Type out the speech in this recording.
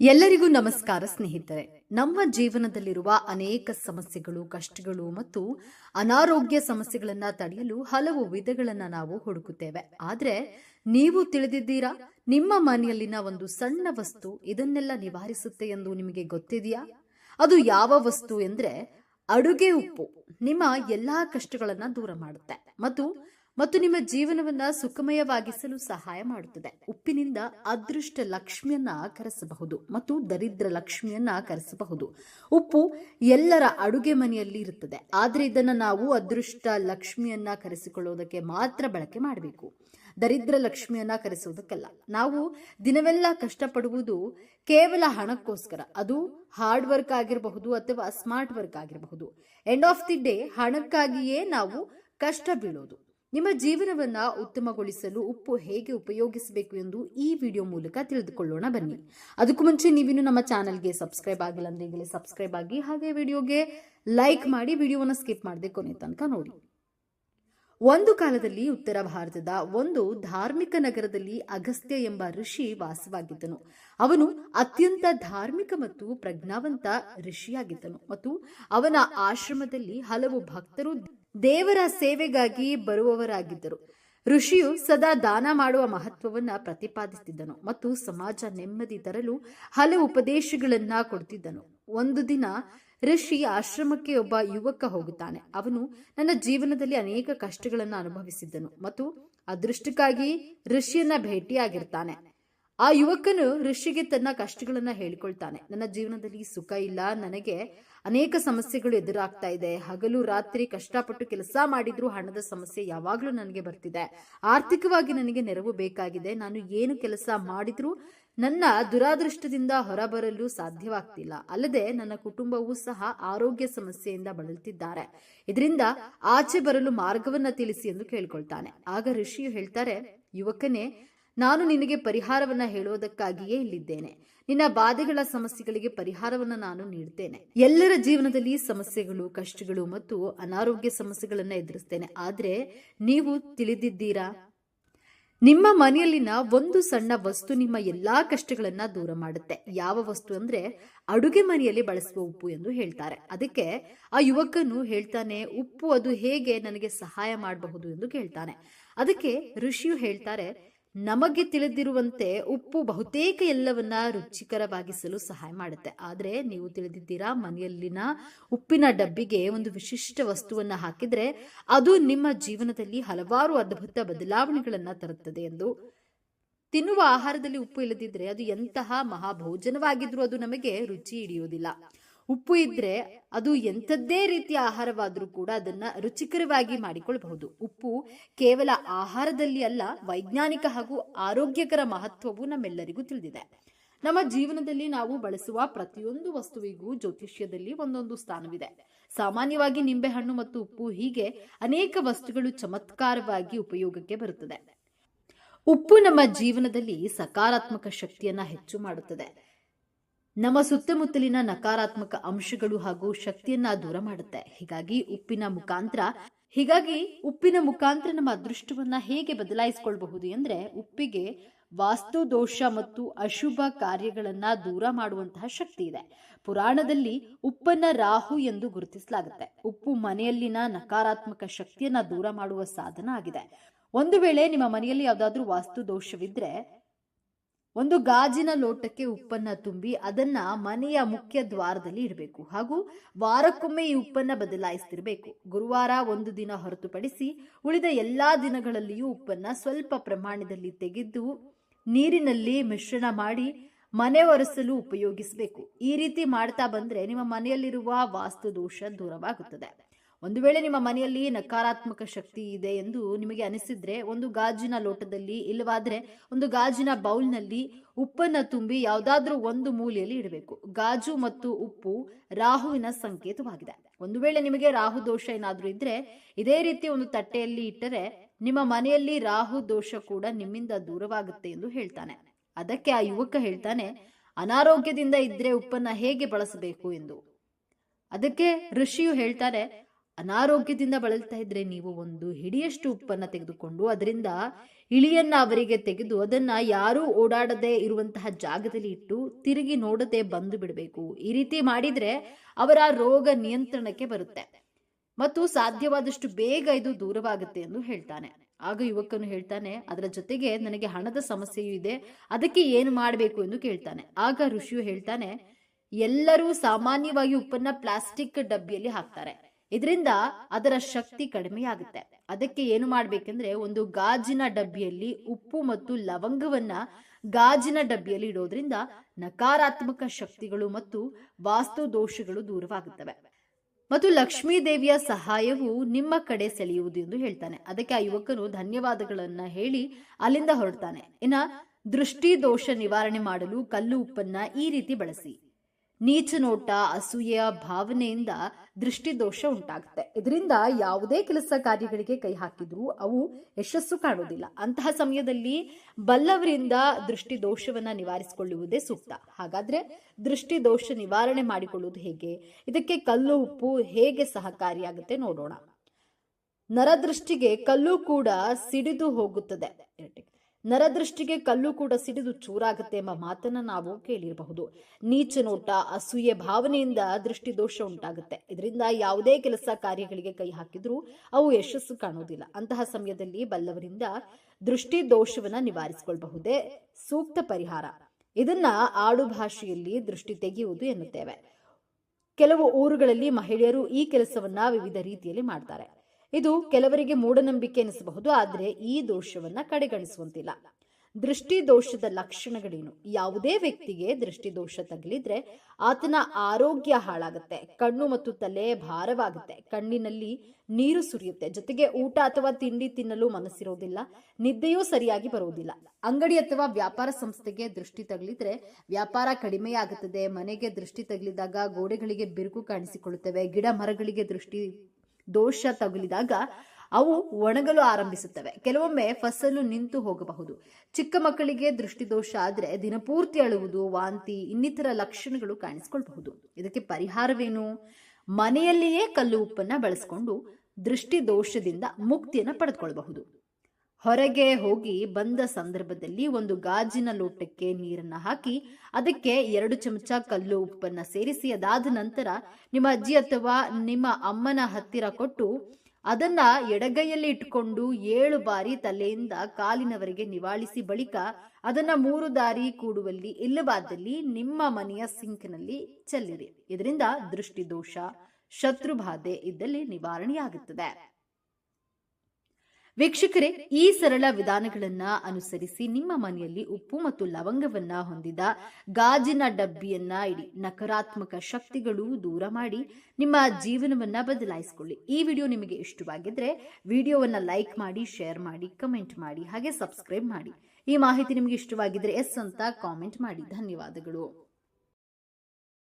ಎಲ್ಲರಿಗೂ ನಮಸ್ಕಾರ ಸ್ನೇಹಿತರೆ. ನಮ್ಮ ಜೀವನದಲ್ಲಿರುವ ಅನೇಕ ಸಮಸ್ಯೆಗಳು, ಕಷ್ಟಗಳು ಮತ್ತು ಅನಾರೋಗ್ಯ ಸಮಸ್ಯೆಗಳನ್ನು ತಡೆಯಲು ಹಲವು ವಿಧಗಳನ್ನು ನಾವು ಹುಡುಕುತ್ತೇವೆ. ಆದರೆ ನೀವು ತಿಳಿದಿದ್ದೀರಾ? ನಿಮ್ಮ ಮನೆಯಲ್ಲಿನ ಒಂದು ಸಣ್ಣ ವಸ್ತು ಇದನ್ನೆಲ್ಲ ನಿವಾರಿಸುತ್ತೆ ಎಂದು ನಿಮಗೆ ಗೊತ್ತಿದೆಯಾ? ಅದು ಯಾವ ವಸ್ತು ಎಂದ್ರೆ ಅಡುಗೆ ಉಪ್ಪು. ನಿಮ್ಮ ಎಲ್ಲಾ ಕಷ್ಟಗಳನ್ನು ದೂರ ಮಾಡುತ್ತೆ. ಮತ್ತು ಮತ್ತು ನಿಮ್ಮ ಜೀವನವನ್ನ ಸುಖಮಯವಾಗಿಸಲು ಸಹಾಯ ಮಾಡುತ್ತದೆ. ಉಪ್ಪಿನಿಂದ ಅದೃಷ್ಟ ಲಕ್ಷ್ಮಿಯನ್ನ ಕರೆಸಬಹುದು ಮತ್ತು ದರಿದ್ರ ಲಕ್ಷ್ಮಿಯನ್ನ ಕರೆಸಬಹುದು. ಉಪ್ಪು ಎಲ್ಲರ ಅಡುಗೆ ಮನೆಯಲ್ಲಿ ಇರುತ್ತದೆ. ಆದರೆ ಇದನ್ನ ನಾವು ಅದೃಷ್ಟ ಲಕ್ಷ್ಮಿಯನ್ನ ಕರೆಸಿಕೊಳ್ಳುವುದಕ್ಕೆ ಮಾತ್ರ ಬಳಕೆ ಮಾಡಬೇಕು. ದರಿದ್ರ ಲಕ್ಷ್ಮಿಯನ್ನ ಕರೆಸುವುದಕ್ಕಲ್ಲ. ನಾವು ದಿನವೆಲ್ಲ ಕಷ್ಟಪಡುವುದು ಕೇವಲ ಹಣಕ್ಕೋಸ್ಕರ. ಅದು ಹಾರ್ಡ್ ವರ್ಕ್ ಆಗಿರಬಹುದು ಅಥವಾ ಸ್ಮಾರ್ಟ್ ವರ್ಕ್ ಆಗಿರಬಹುದು. ಎಂಡ್ ಆಫ್ ದಿ ಡೇ ಹಣಕ್ಕಾಗಿಯೇ ನಾವು ಕಷ್ಟ ಬೀಳೋದು. ನಿಮ್ಮ ಜೀವನವನ್ನ ಉತ್ತಮಗೊಳಿಸಲು ಉಪ್ಪು ಹೇಗೆ ಉಪಯೋಗಿಸಬೇಕು ಎಂದು ಈ ವಿಡಿಯೋ ಮೂಲಕ ತಿಳಿದುಕೊಳ್ಳೋಣ ಬನ್ನಿ. ಅದಕ್ಕೂ ಮುಂಚೆ ನೀವಿನ್ನು ನಮ್ಮ ಚಾನಲ್ಗೆ ಸಬ್ಸ್ಕ್ರೈಬ್ ಆಗಿಲ್ಲ ಅಂದ್ರೆ ಈಗಲೇ ಸಬ್ಸ್ಕ್ರೈಬ್ ಆಗಿ ಹಾಗೆ ವಿಡಿಯೋಗೆ ಲೈಕ್ ಮಾಡಿ ವಿಡಿಯೋವನ್ನ ಸ್ಕಿಪ್ ಮಾಡದೆ ಕೊನೆ ತನಕ ನೋಡಿ. ಒಂದು ಕಾಲದಲ್ಲಿ ಉತ್ತರ ಭಾರತದ ಒಂದು ಧಾರ್ಮಿಕ ನಗರದಲ್ಲಿ ಅಗಸ್ತ್ಯ ಎಂಬ ಋಷಿ ವಾಸವಾಗಿದ್ದನು. ಅವನು ಅತ್ಯಂತ ಧಾರ್ಮಿಕ ಮತ್ತು ಪ್ರಜ್ಞಾವಂತ ಋಷಿಯಾಗಿದ್ದನು ಮತ್ತು ಅವನ ಆಶ್ರಮದಲ್ಲಿ ಹಲವು ಭಕ್ತರು ದೇವರ ಸೇವೆಗಾಗಿ ಬರುವವರಾಗಿದ್ದರು. ಋಷಿಯು ಸದಾ ದಾನ ಮಾಡುವ ಮಹತ್ವವನ್ನ ಪ್ರತಿಪಾದಿಸುತ್ತಿದ್ದನು ಮತ್ತು ಸಮಾಜ ನೆಮ್ಮದಿ ತರಲು ಹಲವು ಉಪದೇಶಗಳನ್ನ ಕೊಡ್ತಿದ್ದನು. ಒಂದು ದಿನ ಋಷಿ ಆಶ್ರಮಕ್ಕೆ ಒಬ್ಬ ಯುವಕ ಹೋಗುತ್ತಾನೆ. ಅವನು ನನ್ನ ಜೀವನದಲ್ಲಿ ಅನೇಕ ಕಷ್ಟಗಳನ್ನು ಅನುಭವಿಸಿದ್ದನು ಮತ್ತು ಅದೃಷ್ಟಕ್ಕಾಗಿ ಋಷಿಯನ್ನ ಭೇಟಿಯಾಗಿರ್ತಾನೆ. ಆ ಯುವಕನು ಋಷಿಗೆ ತನ್ನ ಕಷ್ಟಗಳನ್ನ ಹೇಳ್ಕೊಳ್ತಾನೆ. ನನ್ನ ಜೀವನದಲ್ಲಿ ಸುಖ ಇಲ್ಲ. ನನಗೆ ಅನೇಕ ಸಮಸ್ಯೆಗಳು ಎದುರಾಗ್ತಾ ಇದೆ. ಹಗಲು ರಾತ್ರಿ ಕಷ್ಟಪಟ್ಟು ಕೆಲಸ ಮಾಡಿದ್ರು ಹಣದ ಸಮಸ್ಯೆ ಯಾವಾಗಲೂ ನನಗೆ ಬರ್ತಿದೆ. ಆರ್ಥಿಕವಾಗಿ ನನಗೆ ನೆರವು ಬೇಕಾಗಿದೆ. ನಾನು ಏನು ಕೆಲಸ ಮಾಡಿದ್ರೂ ನನ್ನ ದುರಾದೃಷ್ಟದಿಂದ ಹೊರಬರಲು ಸಾಧ್ಯವಾಗ್ತಿಲ್ಲ. ಅಲ್ಲದೆ ನನ್ನ ಕುಟುಂಬವೂ ಸಹ ಆರೋಗ್ಯ ಸಮಸ್ಯೆಯಿಂದ ಬಳಲ್ತಿದ್ದಾರೆ. ಇದರಿಂದ ಆಚೆ ಬರಲು ಮಾರ್ಗವನ್ನ ತಿಳಿಸಿ ಎಂದು ಕೇಳ್ಕೊಳ್ತಾನೆ. ಆಗ ಋಷಿಯು ಹೇಳ್ತಾರೆ, ಯುವಕನೇ ನಾನು ನಿನಗೆ ಪರಿಹಾರವನ್ನ ಹೇಳುವುದಕ್ಕಾಗಿಯೇ ಇಲ್ಲಿದ್ದೇನೆ. ನಿನ್ನ ಬಾಧೆಗಳ ಸಮಸ್ಯೆಗಳಿಗೆ ಪರಿಹಾರವನ್ನ ನಾನು ನೀಡ್ತೇನೆ. ಎಲ್ಲರ ಜೀವನದಲ್ಲಿ ಸಮಸ್ಯೆಗಳು, ಕಷ್ಟಗಳು ಮತ್ತು ಅನಾರೋಗ್ಯ ಸಮಸ್ಯೆಗಳನ್ನ ಎದುರಿಸ್ತೇನೆ. ಆದ್ರೆ ನೀವು ತಿಳಿದಿದ್ದೀರಾ? ನಿಮ್ಮ ಮನೆಯಲ್ಲಿನ ಒಂದು ಸಣ್ಣ ವಸ್ತು ನಿಮ್ಮ ಎಲ್ಲಾ ಕಷ್ಟಗಳನ್ನ ದೂರ ಮಾಡುತ್ತೆ. ಯಾವ ವಸ್ತು ಅಂದ್ರೆ ಅಡುಗೆ ಮನೆಯಲ್ಲಿ ಬಳಸುವ ಉಪ್ಪು ಎಂದು ಹೇಳ್ತಾರೆ. ಅದಕ್ಕೆ ಆ ಯುವಕನು ಹೇಳ್ತಾನೆ, ಉಪ್ಪು ಅದು ಹೇಗೆ ನನಗೆ ಸಹಾಯ ಮಾಡಬಹುದು? ಎಂದು ಕೇಳ್ತಾನೆ. ಅದಕ್ಕೆ ಋಷಿಯು ಹೇಳ್ತಾರೆ ನಮಗೆ ತಿಳಿದಿರುವಂತೆ ಉಪ್ಪು ಬಹುತೇಕ ಎಲ್ಲವನ್ನ ರುಚಿಕರವಾಗಿಸಲು ಸಹಾಯ ಮಾಡುತ್ತೆ. ಆದ್ರೆ ನೀವು ತಿಳಿದಿದ್ದೀರಾ, ಮನೆಯಲ್ಲಿನ ಉಪ್ಪಿನ ಡಬ್ಬಿಗೆ ಒಂದು ವಿಶಿಷ್ಟ ವಸ್ತುವನ್ನ ಹಾಕಿದ್ರೆ ಅದು ನಿಮ್ಮ ಜೀವನದಲ್ಲಿ ಹಲವಾರು ಅದ್ಭುತ ಬದಲಾವಣೆಗಳನ್ನ ತರುತ್ತದೆ ಎಂದು. ತಿನ್ನುವ ಆಹಾರದಲ್ಲಿ ಉಪ್ಪು ಇಲ್ಲದಿದ್ರೆ ಅದು ಎಂತಹ ಮಹಾಭೋಜನವಾಗಿದ್ರೂ ಅದು ನಮಗೆ ರುಚಿ ಹಿಡಿಯುವುದಿಲ್ಲ. ಉಪ್ಪು ಇದ್ರೆ ಅದು ಎಂಥದ್ದೇ ರೀತಿಯ ಆಹಾರವಾದರೂ ಕೂಡ ಅದನ್ನ ರುಚಿಕರವಾಗಿ ಮಾಡಿಕೊಳ್ಳಬಹುದು ಉಪ್ಪು ಕೇವಲ ಆಹಾರದಲ್ಲಿ ಅಲ್ಲ, ವೈಜ್ಞಾನಿಕ ಹಾಗೂ ಆರೋಗ್ಯಕರ ಮಹತ್ವವು ನಮ್ಮೆಲ್ಲರಿಗೂ ತಿಳಿದಿದೆ. ನಮ್ಮ ಜೀವನದಲ್ಲಿ ನಾವು ಬಳಸುವ ಪ್ರತಿಯೊಂದು ವಸ್ತುವಿಗೂ ಜ್ಯೋತಿಷ್ಯದಲ್ಲಿ ಒಂದೊಂದು ಸ್ಥಾನವಿದೆ. ಸಾಮಾನ್ಯವಾಗಿ ನಿಂಬೆಹಣ್ಣು ಮತ್ತು ಉಪ್ಪು ಹೀಗೆ ಅನೇಕ ವಸ್ತುಗಳು ಚಮತ್ಕಾರವಾಗಿ ಉಪಯೋಗಕ್ಕೆ ಬರುತ್ತದೆ. ಉಪ್ಪು ನಮ್ಮ ಜೀವನದಲ್ಲಿ ಸಕಾರಾತ್ಮಕ ಶಕ್ತಿಯನ್ನ ಹೆಚ್ಚು ಮಾಡುತ್ತದೆ. ನಮ್ಮ ಸುತ್ತಮುತ್ತಲಿನ ನಕಾರಾತ್ಮಕ ಅಂಶಗಳು ಹಾಗೂ ಶಕ್ತಿಯನ್ನ ದೂರ ಮಾಡುತ್ತೆ. ಹೀಗಾಗಿ ಉಪ್ಪಿನ ಮುಖಾಂತರ, ಹೀಗಾಗಿ ಉಪ್ಪಿನ ಮುಖಾಂತರ ನಮ್ಮ ಅದೃಷ್ಟವನ್ನ ಹೇಗೆ ಬದಲಾಯಿಸಿಕೊಳ್ಳಬಹುದು ಅಂದ್ರೆ ಉಪ್ಪಿಗೆ ವಾಸ್ತು ದೋಷ ಮತ್ತು ಅಶುಭ ಕಾರ್ಯಗಳನ್ನ ದೂರ ಮಾಡುವಂತಹ ಶಕ್ತಿ ಇದೆ. ಪುರಾಣದಲ್ಲಿ ಉಪ್ಪನ್ನ ರಾಹು ಎಂದು ಗುರುತಿಸಲಾಗುತ್ತೆ. ಉಪ್ಪು ಮನೆಯಲ್ಲಿನ ನಕಾರಾತ್ಮಕ ಶಕ್ತಿಯನ್ನ ದೂರ ಮಾಡುವ ಸಾಧನ ಆಗಿದೆ. ಒಂದು ವೇಳೆ ನಿಮ್ಮ ಮನೆಯಲ್ಲಿ ಯಾವುದಾದ್ರೂ ವಾಸ್ತು ದೋಷವಿದ್ರೆ ಒಂದು ಗಾಜಿನ ಲೋಟಕ್ಕೆ ಉಪ್ಪನ್ನ ತುಂಬಿ ಅದನ್ನ ಮನೆಯ ಮುಖ್ಯ ದ್ವಾರದಲ್ಲಿ ಇಡಬೇಕು. ಹಾಗೂ ವಾರಕ್ಕೊಮ್ಮೆ ಈ ಉಪ್ಪನ್ನ ಬದಲಾಯಿಸ್ತಿರ್ಬೇಕು. ಗುರುವಾರ ಒಂದು ದಿನ ಹೊರತುಪಡಿಸಿ ಉಳಿದ ಎಲ್ಲಾ ದಿನಗಳಲ್ಲಿಯೂ ಉಪ್ಪನ್ನ ಸ್ವಲ್ಪ ಪ್ರಮಾಣದಲ್ಲಿ ತೆಗೆದು ನೀರಿನಲ್ಲಿ ಮಿಶ್ರಣ ಮಾಡಿ ಮನೆ ಒರೆಸಲು ಉಪಯೋಗಿಸಬೇಕು. ಈ ರೀತಿ ಮಾಡ್ತಾ ಬಂದ್ರೆ ನಿಮ್ಮ ಮನೆಯಲ್ಲಿರುವ ವಾಸ್ತು ದೋಷ ದೂರವಾಗುತ್ತದೆ. ಒಂದು ವೇಳೆ ನಿಮ್ಮ ಮನೆಯಲ್ಲಿ ನಕಾರಾತ್ಮಕ ಶಕ್ತಿ ಇದೆ ಎಂದು ನಿಮಗೆ ಅನಿಸಿದ್ರೆ, ಒಂದು ಗಾಜಿನ ಲೋಟದಲ್ಲಿ ಇಲ್ಲವಾದ್ರೆ ಒಂದು ಗಾಜಿನ ಬೌಲ್ನಲ್ಲಿ ಉಪ್ಪನ್ನ ತುಂಬಿ ಯಾವುದಾದ್ರೂ ಒಂದು ಮೂಲೆಯಲ್ಲಿ ಇಡಬೇಕು. ಗಾಜು ಮತ್ತು ಉಪ್ಪು ರಾಹುವಿನ ಸಂಕೇತವಾಗಿದೆ. ಒಂದು ವೇಳೆ ನಿಮಗೆ ರಾಹು ದೋಷ ಏನಾದ್ರೂ ಇದ್ರೆ, ಇದೇ ರೀತಿ ಒಂದು ತಟ್ಟೆಯಲ್ಲಿ ಇಟ್ಟರೆ ನಿಮ್ಮ ಮನೆಯಲ್ಲಿ ರಾಹು ದೋಷ ಕೂಡ ನಿಮ್ಮಿಂದ ದೂರವಾಗುತ್ತೆ ಎಂದು ಹೇಳ್ತಾನೆ. ಅದಕ್ಕೆ ಆ ಯುವಕ ಹೇಳ್ತಾನೆ, ಅನಾರೋಗ್ಯದಿಂದ ಇದ್ರೆ ಉಪ್ಪನ್ನ ಹೇಗೆ ಬಳಸಬೇಕು? ಎಂದು. ಅದಕ್ಕೆ ಋಷಿಯು ಹೇಳ್ತಾರೆ ಅನಾರೋಗ್ಯದಿಂದ ಬಳಲ್ತಾ ಇದ್ರೆ ನೀವು ಒಂದು ಹಿಡಿಯಷ್ಟು ಉಪ್ಪನ್ನ ತೆಗೆದುಕೊಂಡು ಅದರಿಂದ ಇಳಿಯನ್ನ ಅವರಿಗೆ ತೆಗೆದು ಅದನ್ನ ಯಾರೂ ಓಡಾಡದೆ ಇರುವಂತಹ ಜಾಗದಲ್ಲಿ ಇಟ್ಟು ತಿರುಗಿ ನೋಡದೆ ಬಂದು ಬಿಡಬೇಕು. ಈ ರೀತಿ ಮಾಡಿದ್ರೆ ಅವರ ರೋಗ ನಿಯಂತ್ರಣಕ್ಕೆ ಬರುತ್ತೆ. ಮತ್ತು ಸಾಧ್ಯವಾದಷ್ಟು ಬೇಗ ಇದು ದೂರವಾಗುತ್ತೆ ಎಂದು ಹೇಳ್ತಾನೆ. ಆಗ ಯುವಕನು ಹೇಳ್ತಾನೆ, ಅದರ ಜೊತೆಗೆ ನನಗೆ ಹಣದ ಸಮಸ್ಯೆಯೂ ಇದೆ, ಅದಕ್ಕೆ ಏನು ಮಾಡಬೇಕು? ಎಂದು ಕೇಳ್ತಾನೆ. ಆಗ ಋಷಿಯು ಹೇಳ್ತಾನೆ, ಎಲ್ಲರೂ ಸಾಮಾನ್ಯವಾಗಿ ಉಪ್ಪನ್ನ ಪ್ಲಾಸ್ಟಿಕ್ ಡಬ್ಬಿಯಲ್ಲಿ ಹಾಕ್ತಾರೆ. ಇದರಿಂದ ಅದರ ಶಕ್ತಿ ಕಡಿಮೆಯಾಗುತ್ತೆ. ಅದಕ್ಕೆ ಏನು ಮಾಡ್ಬೇಕಂದ್ರೆ ಒಂದು ಗಾಜಿನ ಡಬ್ಬಿಯಲ್ಲಿ ಉಪ್ಪು ಮತ್ತು ಲವಂಗವನ್ನ ಗಾಜಿನ ಡಬ್ಬಿಯಲ್ಲಿ ಇಡೋದ್ರಿಂದ ನಕಾರಾತ್ಮಕ ಶಕ್ತಿಗಳು ಮತ್ತು ವಾಸ್ತು ದೋಷಗಳು ದೂರವಾಗುತ್ತವೆ. ಮತ್ತು ಲಕ್ಷ್ಮೀ ದೇವಿಯ ಸಹಾಯವು ನಿಮ್ಮ ಕಡೆ ಸೆಳೆಯುವುದು ಎಂದು ಹೇಳ್ತಾನೆ. ಅದಕ್ಕೆ ಆ ಯುವಕನು ಧನ್ಯವಾದಗಳನ್ನ ಹೇಳಿ ಅಲ್ಲಿಂದ ಹೊರಡ್ತಾನೆ. ಇನ್ನ ದೃಷ್ಟಿ ದೋಷ ನಿವಾರಣೆ ಮಾಡಲು ಕಲ್ಲು ಉಪ್ಪನ್ನ ಈ ರೀತಿ ಬಳಸಿ. ನೀಚ ನೋಟ ಅಸೂಯೆಯ ಭಾವನೆಯಿಂದ ದೃಷ್ಟಿ ದೋಷ ಉಂಟಾಗುತ್ತೆ. ಇದರಿಂದ ಯಾವುದೇ ಕೆಲಸ ಕಾರ್ಯಗಳಿಗೆ ಕೈ ಹಾಕಿದ್ರೂ ಅವು ಯಶಸ್ಸು ಕಾಣುವುದಿಲ್ಲ. ಅಂತಹ ಸಮಯದಲ್ಲಿ ಬಲ್ಲವರಿಂದ ದೃಷ್ಟಿ ದೋಷವನ್ನ ನಿವಾರಿಸಿಕೊಳ್ಳುವುದೇ ಸೂಕ್ತ. ಹಾಗಾದ್ರೆ ದೃಷ್ಟಿ ದೋಷ ನಿವಾರಣೆ ಮಾಡಿಕೊಳ್ಳುವುದು ಹೇಗೆ? ಇದಕ್ಕೆ ಕಲ್ಲು, ಉಪ್ಪು ಹೇಗೆ ಸಹಕಾರಿಯಾಗುತ್ತೆ ನೋಡೋಣ. ನರದೃಷ್ಟಿಗೆ ಕಲ್ಲು ಕೂಡ ಸಿಡಿದು ಹೋಗುತ್ತದೆ. ನರದೃಷ್ಟಿಗೆ ಕಲ್ಲು ಕೂಡ ಸಿಡಿದು ಚೂರಾಗುತ್ತೆ ಎಂಬ ಮಾತನ್ನ ನಾವು ಕೇಳಿರಬಹುದು. ನೀಚ ನೋಟ, ಅಸೂಯೆ ಭಾವನೆಯಿಂದ ದೃಷ್ಟಿ ದೋಷ ಉಂಟಾಗುತ್ತೆ. ಇದರಿಂದ ಯಾವುದೇ ಕೆಲಸ ಕಾರ್ಯಗಳಿಗೆ ಕೈ ಹಾಕಿದ್ರೂ ಅವು ಯಶಸ್ಸು ಕಾಣುವುದಿಲ್ಲ. ಅಂತಹ ಸಮಯದಲ್ಲಿ ಬಲ್ಲವರಿಂದ ದೃಷ್ಟಿ ದೋಷವನ್ನ ನಿವಾರಿಸಿಕೊಳ್ಳಬಹುದೇ ಸೂಕ್ತ ಪರಿಹಾರ. ಇದನ್ನ ಆಡು ಭಾಷೆಯಲ್ಲಿ ದೃಷ್ಟಿ ತೆಗೆಯುವುದು ಎನ್ನುತ್ತೇವೆ. ಕೆಲವು ಊರುಗಳಲ್ಲಿ ಮಹಿಳೆಯರು ಈ ಕೆಲಸವನ್ನ ವಿವಿಧ ರೀತಿಯಲ್ಲಿ ಮಾಡ್ತಾರೆ. ಇದು ಕೆಲವರಿಗೆ ಮೂಢನಂಬಿಕೆ ಎನಿಸಬಹುದು, ಆದರೆ ಈ ದೋಷವನ್ನ ಕಡೆಗಣಿಸುವಂತಿಲ್ಲ. ದೃಷ್ಟಿ ದೋಷದ ಲಕ್ಷಣಗಳೇನು? ಯಾವುದೇ ವ್ಯಕ್ತಿಗೆ ದೃಷ್ಟಿ ದೋಷ ತಗಲಿದ್ರೆ ಆತನ ಆರೋಗ್ಯ ಹಾಳಾಗುತ್ತೆ, ಕಣ್ಣು ಮತ್ತು ತಲೆ ಭಾರವಾಗುತ್ತೆ, ಕಣ್ಣಿನಲ್ಲಿ ನೀರು ಸುರಿಯುತ್ತೆ, ಜೊತೆಗೆ ಊಟ ಅಥವಾ ತಿಂಡಿ ತಿನ್ನಲು ಮನಸ್ಸಿರೋದಿಲ್ಲ, ನಿದ್ದೆಯೂ ಸರಿಯಾಗಿ ಬರುವುದಿಲ್ಲ. ಅಂಗಡಿ ಅಥವಾ ವ್ಯಾಪಾರ ಸಂಸ್ಥೆಗೆ ದೃಷ್ಟಿ ತಗಲಿದ್ರೆ ವ್ಯಾಪಾರ ಕಡಿಮೆಯಾಗುತ್ತದೆ, ಮನೆಗೆ ದೃಷ್ಟಿ ತಗಲಿದಾಗ ಗೋಡೆಗಳಿಗೆ ಬಿರುಕು ಕಾಣಿಸಿಕೊಳ್ಳುತ್ತವೆ, ಗಿಡ ಮರಗಳಿಗೆ ದೃಷ್ಟಿ ದೋಷ ತಗುಲಿದಾಗ ಅವು ಒಣಗಲು ಆರಂಭಿಸುತ್ತವೆ. ಕೆಲವೊಮ್ಮೆ ಫಸಲು ನಿಂತು ಹೋಗಬಹುದು. ಚಿಕ್ಕ ಮಕ್ಕಳಿಗೆ ದೃಷ್ಟಿದೋಷ ಆದರೆ ದಿನಪೂರ್ತಿ ಅಳುವುದು, ವಾಂತಿ, ಇನ್ನಿತರ ಲಕ್ಷಣಗಳು ಕಾಣಿಸಿಕೊಳ್ಬಹುದು. ಇದಕ್ಕೆ ಪರಿಹಾರವೇನು? ಮನೆಯಲ್ಲಿಯೇ ಕಲ್ಲು ಉಪ್ಪನ್ನ ಬಳಸಿಕೊಂಡು ದೃಷ್ಟಿ ದೋಷದಿಂದ ಮುಕ್ತಿಯನ್ನ ಪಡೆದುಕೊಳ್ಳಬಹುದು ಹೊರಗೆ ಹೋಗಿ ಬಂದ ಸಂದರ್ಭದಲ್ಲಿ ಒಂದು ಗಾಜಿನ ಲೋಟಕ್ಕೆ ನೀರನ್ನ ಹಾಕಿ, ಅದಕ್ಕೆ ಎರಡು ಚಮಚ ಕಲ್ಲು ಉಪ್ಪನ್ನ ಸೇರಿಸಿ, ಅದಾದ ನಂತರ ನಿಮ್ಮ ಅಜ್ಜಿ ಅಥವಾ ನಿಮ್ಮ ಅಮ್ಮನ ಹತ್ತಿರ ಕೊಟ್ಟು ಅದನ್ನ ಎಡಗೈಯಲ್ಲಿ ಇಟ್ಕೊಂಡು ಏಳು ಬಾರಿ ತಲೆಯಿಂದ ಕಾಲಿನವರೆಗೆ ನಿವಾಳಿಸಿ, ಬಳಿಕ ಅದನ್ನ ಮೂರು ದಾರಿ ಕೂಡುವಲ್ಲಿ ಇಲ್ಲವಾದಲ್ಲಿ ನಿಮ್ಮ ಮನೆಯ ಸಿಂಕ್ನಲ್ಲಿ ಚೆಲ್ಲಿರಿ. ಇದರಿಂದ ದೃಷ್ಟಿದೋಷ, ಶತ್ರುಬಾಧೆ ಇದ್ದಲ್ಲಿ ನಿವಾರಣೆಯಾಗುತ್ತದೆ. ವೀಕ್ಷಕರೇ, ಈ ಸರಳ ವಿಧಾನಗಳನ್ನ ಅನುಸರಿಸಿ ನಿಮ್ಮ ಮನೆಯಲ್ಲಿ ಉಪ್ಪು ಮತ್ತು ಲವಂಗವನ್ನ ಹೊಂದಿದ ಗಾಜಿನ ಡಬ್ಬಿಯನ್ನ ಇಡಿ, ನಕಾರಾತ್ಮಕ ಶಕ್ತಿಗಳು ದೂರ ಮಾಡಿ ನಿಮ್ಮ ಜೀವನವನ್ನ ಬದಲಾಯಿಸಿಕೊಳ್ಳಿ. ಈ ವಿಡಿಯೋ ನಿಮಗೆ ಇಷ್ಟವಾಗಿದ್ರೆ ವಿಡಿಯೋವನ್ನ ಲೈಕ್ ಮಾಡಿ, ಶೇರ್ ಮಾಡಿ, ಕಮೆಂಟ್ ಮಾಡಿ, ಹಾಗೆ ಸಬ್ಸ್ಕ್ರೈಬ್ ಮಾಡಿ. ಈ ಮಾಹಿತಿ ನಿಮಗೆ ಇಷ್ಟವಾಗಿದ್ರೆ ಎಸ್ ಅಂತ ಕಾಮೆಂಟ್ ಮಾಡಿ. ಧನ್ಯವಾದಗಳು.